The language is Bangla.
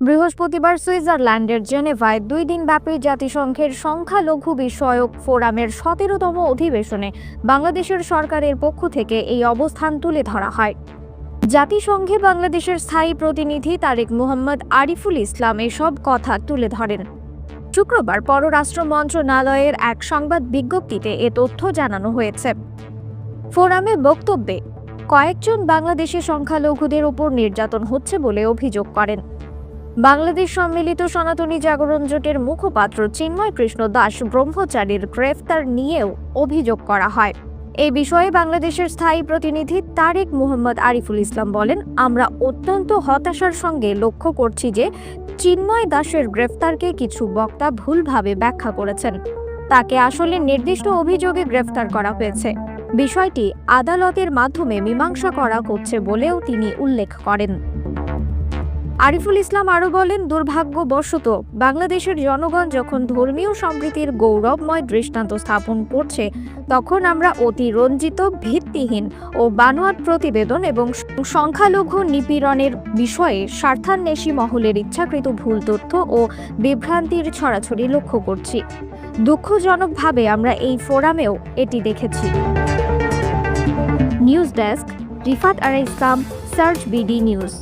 বৃহস্পতিবার সুইজারল্যান্ডের জেনেভায় দুই দিনব্যাপী জাতিসংঘের সংখ্যালঘু বিষয়ক ফোরামের সতেরোতম অধিবেশনে বাংলাদেশের সরকারের পক্ষ থেকে এই অবস্থান তুলে ধরা হয়। জাতিসংঘে বাংলাদেশের স্থায়ী প্রতিনিধি তারেক মোহাম্মদ আরিফুল ইসলাম এসব কথা তুলে ধরেন। শুক্রবার পররাষ্ট্র মন্ত্রণালয়ের এক সংবাদ বিজ্ঞপ্তিতে এ তথ্য জানানো হয়েছে। ফোরামে বক্তব্যে, কয়েকজন বাংলাদেশি সংখ্যালঘুদের উপর নির্যাতন হচ্ছে বলে অভিযোগ করেন। বাংলাদেশ সম্মিলিত সনাতনী জাগরণ জোটের মুখপাত্র চিন্ময় কৃষ্ণ দাস ব্রহ্মচারীর গ্রেফতার নিয়েও অভিযোগ করা হয়। এই বিষয়ে বাংলাদেশের স্থায়ী প্রতিনিধি তারেক মোহাম্মদ আরিফুল ইসলাম বলেন, আমরা অত্যন্ত হতাশার সঙ্গে লক্ষ্য করছি যে চিন্ময় দাসের গ্রেফতারকে কিছু বক্তা ভুলভাবে ব্যাখ্যা করেছেন। তাকে আসলে নির্দিষ্ট অভিযোগে গ্রেফতার করা হয়েছে। বিষয়টি আদালতের মাধ্যমে মীমাংসা করা হচ্ছে বলেও তিনি উল্লেখ করেন। আরিফুল ইসলাম আরও বলেন, দুর্ভাগ্যবশত বাংলাদেশের জনগণ যখন ধর্মীয় সম্প্রীতির গৌরবময় দৃষ্টান্ত স্থাপন করছে, তখন আমরা অতি রঞ্জিত ভিত্তিহীন ও বানোয়াট প্রতিবেদন এবং সংখ্যালঘু নিপীড়নের বিষয়ে স্বার্থান্বেষী মহলের ইচ্ছাকৃত ভুল তথ্য ও বিভ্রান্তির ছড়াছড়ি লক্ষ্য করছি। দুঃখজনকভাবে আমরা এই ফোরামেও এটি দেখেছি। নিউজ ডেস্ক, রিফাত আর ইসলাম, সার্চ বিডি নিউজ।